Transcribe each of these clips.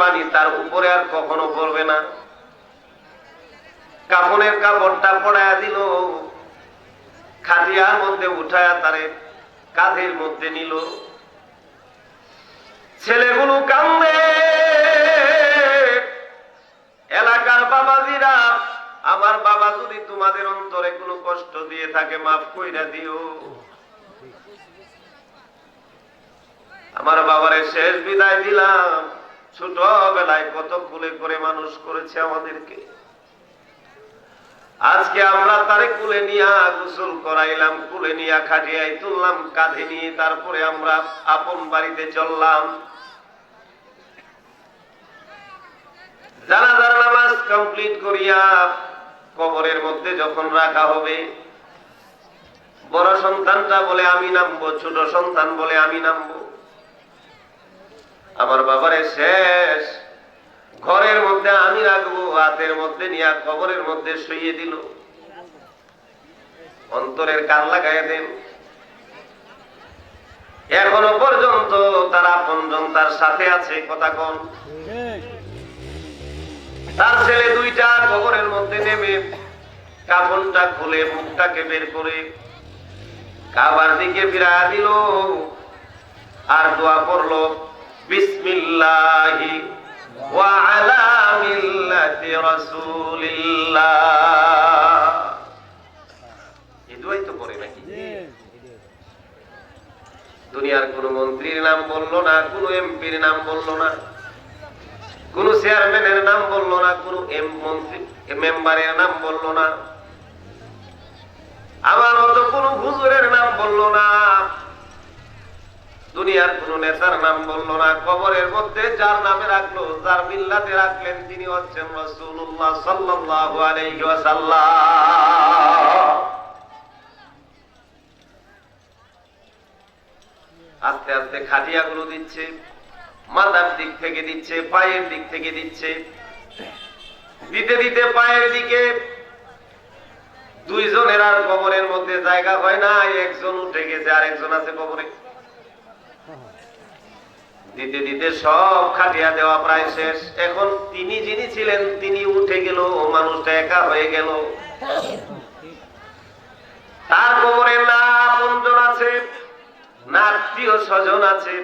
পানি তার উপরে আর কখনো পড়বে না। কাপনের কাপড়টা পড়ায়া দিল, খাটিয়ার মধ্যে উঠায়া তারে কাঁধের মধ্যে নিল। ছেলেগুলো কান্দে এলাকার বাবাজিরা, আমার বাবা যদি তোমাদের অন্তরে কোনো কষ্ট দিয়ে থাকে, মাফ কইরা দিও। আমার বাবারে শেষ বিদায় দিলাম। ছোটবেলায় কত কুলে করে মানুষ করেছে আমাদেরকে। আজকে আমরা তারে কুলে নিয়া গোসল করাইলাম, কুলে নিয়া খাটিয়াই তুললাম, কাঁধে নিয়ে তারপরে আমরা আপন বাড়িতে চললাম। জানাজার নামাজ কমপ্লিট করিয়া কবরের মধ্যে যখন রাখা হবে, বড় সন্তানটা বলে আমি নামবো, ছোট সন্তান বলে আমি নামবো। আমার বাবারে শেষ। ঘরের মধ্যে আমি রাখব, হাতের মধ্যে নিয়ে কবরের মধ্যে শুইয়ে দিল। অন্তরের কান লাগাই দেন। এখনও পর্যন্ত তার আপনজন তার সাথে আছে, কথা কন। তার ছেলে দুইটা কবরের মধ্যে নেমে কাপড়টা খুলে মুখটাকে বের করে কাবার দিকে ফিরা দিল। আর দোয়া করল বিসমিল্লাহি ওয়া আলা মিল্লাতি রাসূলিল্লাহ। এই দোয়াই তো করে নাকি? দুনিয়ার কোন মন্ত্রীর নাম বলল না কোন এমপির নাম বলল না কোন চেয়ারম্যানের নাম বলল না কোন এম মন্ত্রী মেম্বারের নাম বলল না আমার মতো কোন হুজুরের নাম বলল না। দুনিয়ার কোন নেতার নাম বলল না, কবরের মধ্যে যার নামে রাখল, যার মিল্লাতে রাখলেন তিনি হচ্ছেন রাসূলুল্লাহ সাল্লাল্লাহু আলাইহি আস্তে আস্তে খাটিয়া গুলো দিচ্ছে, মাথার দিক থেকে দিচ্ছে, পায়ের দিক থেকে দিচ্ছে। দিতে দিতে পায়ের দিকে দুইজনের আর কবরের মধ্যে জায়গা হয় না, একজন উঠে গেছে আর একজন আছে কবরে। দিতে দিতে সব খাটিয়া দেওয়া প্রায় শেষ। এখন তিনি যিনি ছিলেন, তিনি উঠে গেল মানুষটা একা হয়ে গেল। তার কবরে না আপনজন আছে, না আত্মীয় স্বজন আছে,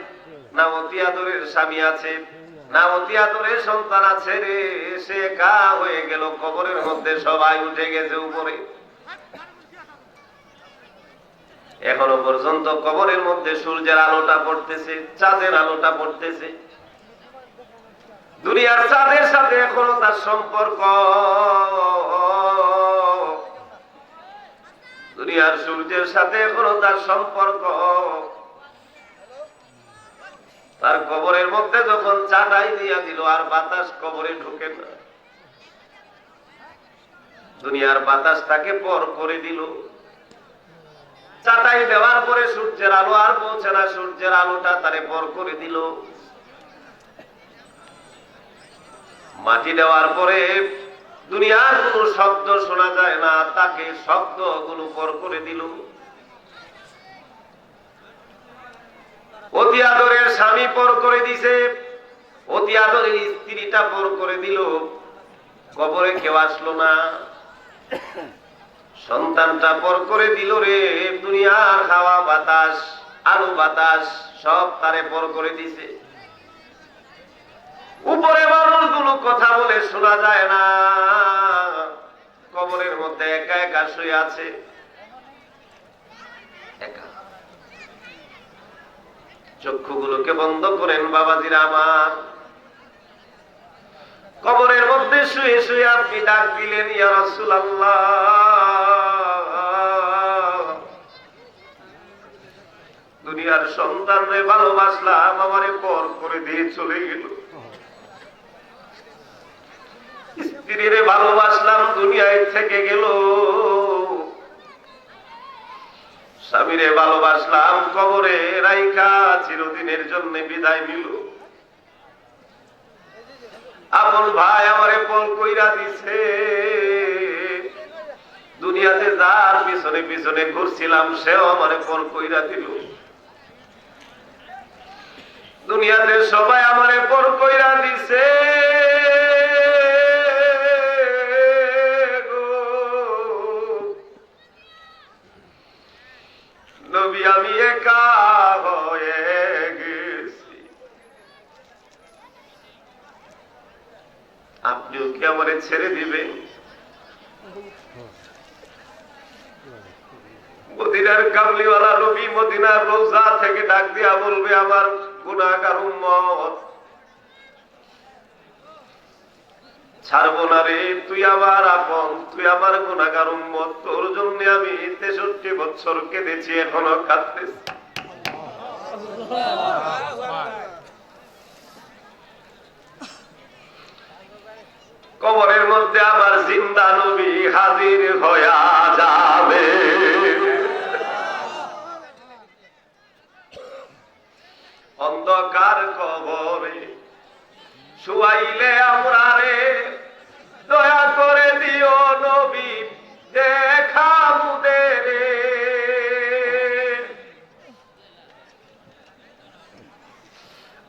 না অতি আদরের স্বামী আছে, না অতি আদরের সন্তান আছে রে। সে একা হয়ে গেল, কবরের মধ্যে সবাই উঠে গেছে উপরে। এখনও পর্যন্ত কবরের মধ্যে সূর্যের আলোটা পড়তেছে, চাঁদের আলোটা পড়তেছে। দুনিয়ার চাঁদের সাথে এখনও তার সম্পর্ক। দুনিয়ার সূর্যের সাথে এখনও তার সম্পর্ক। তার কবরের মধ্যে যখন চাটাই দিয়া দিল, আর বাতাস কবরে ঢুকে না। দুনিয়ার বাতাস তাকে পর করে দিল। চাটাই দেওয়ার পরে সূর্যের আলো আর পৌঁছে না, সূর্যের আলোটা তারে পর করে দিল। মাটি দেওয়ার পরে দুনিয়ার কোনো শব্দ শোনা যায় না, তাকে শব্দগুলো পর করে দিল। অতি আদরের স্বামী পর করে দিছে, অতি আদরের স্ত্রীটা পর করে দিল। কবরে কেউ আসলো না। সন্তানটা পর করে দিল রে, দুনিয়ার হাওয়া বাতাস, আলু বাতাস, সব তারে পর করে দিছে। উপরে মানুষগুলো কথা বলে শোনা যায় না। কবরের মধ্যে একা একা শুয়ে আছে। একা। চক্ষুগুলোকে বন্ধ করেন বাবাজির আমার। কবরের মধ্যে শুয়ে শুয়ে আপনি ডাক দিলেন, ইয়া রাসূলুল্লাহ। দুনিয়ার সন্তানরে ভালোবাসলাম, আমারে পর করে দিয়ে চলে গেল। স্ত্রীরে ভালোবাসলাম, দুনিয়ায় থেকে গেল। স্বামীরে ভালোবাসলাম, কবরে রাইকা চিরদিনের জন্য বিদায় নিল। আপন ভাই আমারে পল কইরা দিছে, দুনিয়াতে যার পিছনে পিছনে ঘুরছিলাম, সেও আমারে পল কইরা দিল। দুনিয়াতে সবাই আমারে পর কইরা দিছে। আমি একা গেছি। আপনিও কি আমারে ছেড়ে দিবেন? মদিনার কাবলিওয়ালা নবী মদিনার রোজা থেকে ডাক দিয়া বলবে, আমার গুণাগার উম্মত। ছাড়বো না রে, তুই আমার আপন, তুই আমার গুণাগার উম্মত। তোর জন্য আমি তেষট্টি বছর কেঁদেছি, এখনও কবরের মধ্যে আমার জিন্দা নবী হাজির হইয়া যাবে। অন্ধকার কবরে। শুয়াইলে আমরা রে দয়া করে দিও নবী দেখা মুদের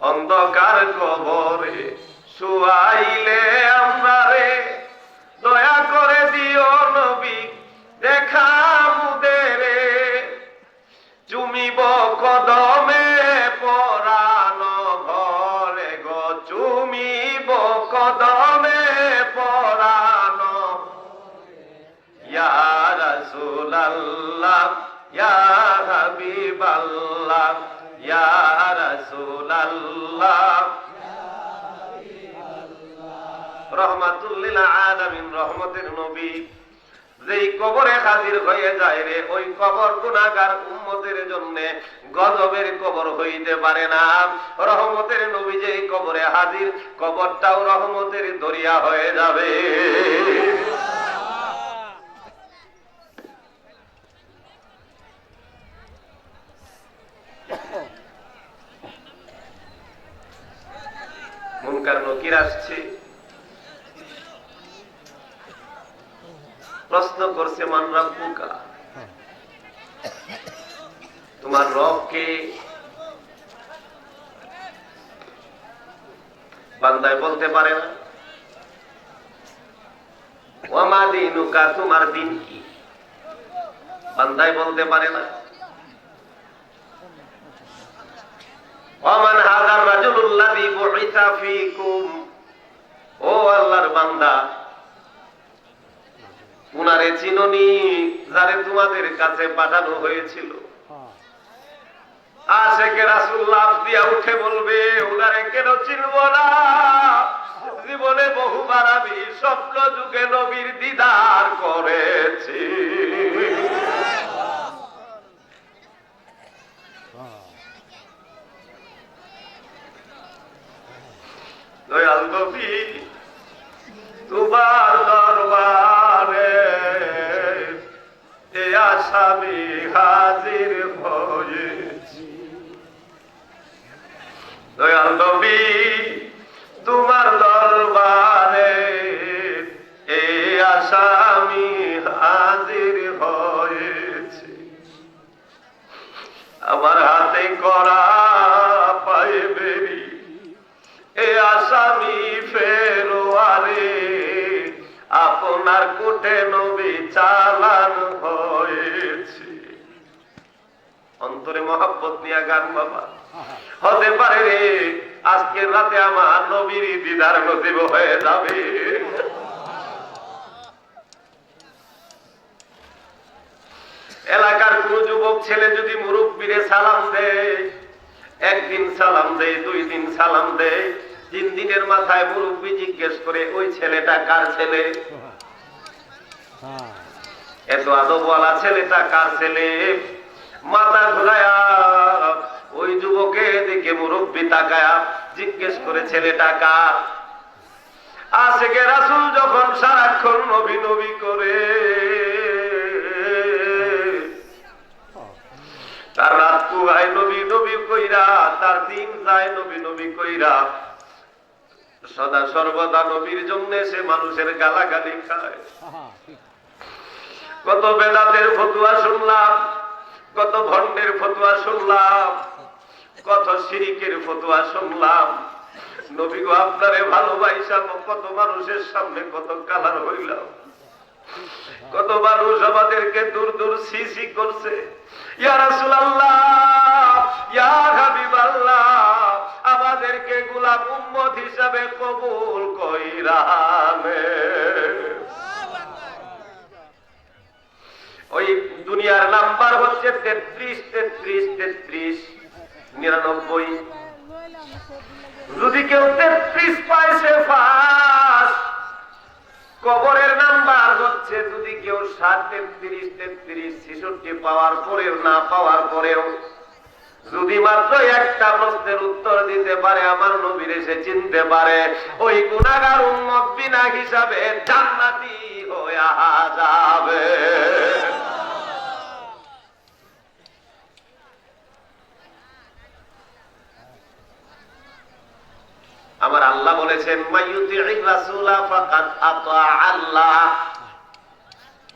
অন্ধকার কবরে শুয়াইলে হাজির হয়ে যায় রে, ওই কবর গুনাহগার উম্মতের জন্য গজবের কবর হইতে পারে না। রহমতের নবী যেই কবরে হাজির, কবরটাও রহমতের দরিয়া হয়ে যাবে। মুনকার আসছে। প্রশ্ন করছে, মান রাব্বুকা? তোমার রব কে বান্দায় বলতে পারে না। ওয়ামা দিনুকা? তোমার দিন কি? বান্দায় বলতে পারে না। তোমাদের কাছে পাঠানো হয়েছিল। উঠে বলবে, উনারে কেন চিনব না? জীবনে বহুবার আমি স্বপ্ন যুগে নবীর দিদার করেছি দয়াল নবী তোমার দরবারে এ আসামি হাজির হয়েছি দয়াল নবী তোমার দরবারে। এ আসামি হাজির হয়েছি। আমার হাতে করা পায়ে বেরি এ আসামি ফেরোয়ারে। আপনার কোটে নবী চালান হয়েছে। অন্তরে মহাব্বত নিয়ে গান বাবা। হতে পারে রে আজকে রাতে আমার নবীর দিদার নসিব হয়ে যাবে। এলাকার কোন যুবক ছেলে যদি মুরব্বীরে সালাম দেয়, একদিন সালাম দেয়, দুই দিন সালাম দেয়, তিন দিনের মাথায় মুরব্বী জিজ্ঞেস করে, ওই ছেলেটা কার ছেলে? এত আদবওয়ালা ছেলেটা কার ছেলে? মাথা ঘুরায়া ওই যুবকে দিকে মুরব্বী তাকায়া জিজ্ঞেস করে, ছেলেটা কার? আশেকে রাসুল যখন সারাক্ষণ নবী নবী করে, তার রাত কুহায় নবী নবী কইরা, তার দিন যায় নবী নবী কইরা। সদা সর্বদা নবীর জন্য সে মানুষের গালাগালি খায়। কত বেদাতের ফতুয়া শুনলাম, কত ভণ্ডের ফতুয়া শুনলাম। কত শিরিকের ফতোয়া শুনলাম। নবী গো, আপনারে ভালোবাসা কত মানুষের সামনে কত কালার হইলাম কত মানুষ আমাদেরকে দূর দূর সিসি করছে। আমাদেরকে গোলাম উম্মত হিসাবে কবুল কইরানে ওই দুনিয়ার নাম্বার হচ্ছে তেত্রিশ তেত্রিশ তেত্রিশ। নিরানব্বই। যদি কেউ তেত্রিশ পায় সে ফার্স্ট কবরের নাম্বার হচ্ছে যদি কেউ ষাট, তেত্রিশ তেত্রিশ, ছেষট্টি পাওয়ার পরেও, না পাওয়ার পরেও, যদি মাত্র একটা প্রশ্নের উত্তর দিতে পারে, আমার নবীর এসে চিনতে পারে, ওই গুণাগার উন্মত বিনা হিসাবে জান্নাতি হয়ে যাবে আমার আল্লাহ বলেছেন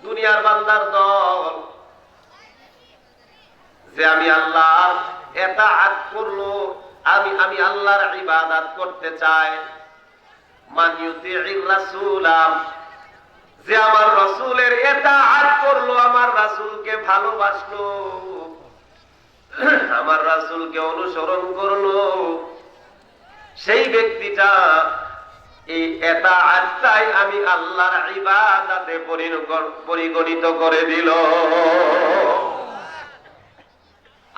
দুনিয়ার বান্দার দল যে আমি আল্লাহ, এটা আত করল, আমি আমি আল্লাহর ইবাদত করতে চাই। যে আমার রসুলের এটা আত করল, আমার রাসূলকে ভালোবাসলো, আমার রাসূলকে অনুসরণ করল। সেই ব্যক্তিটা এই এটা আমি আল্লাহর ইবাদাতে পরিগণিত করে দিল।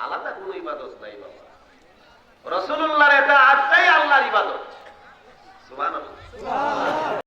আলাদা কোন ইবাদত নাই বাবা। রসুল্লাহর এটা আত্মাই আল্লাহর ইবাদত। সুবহানাল্লাহ।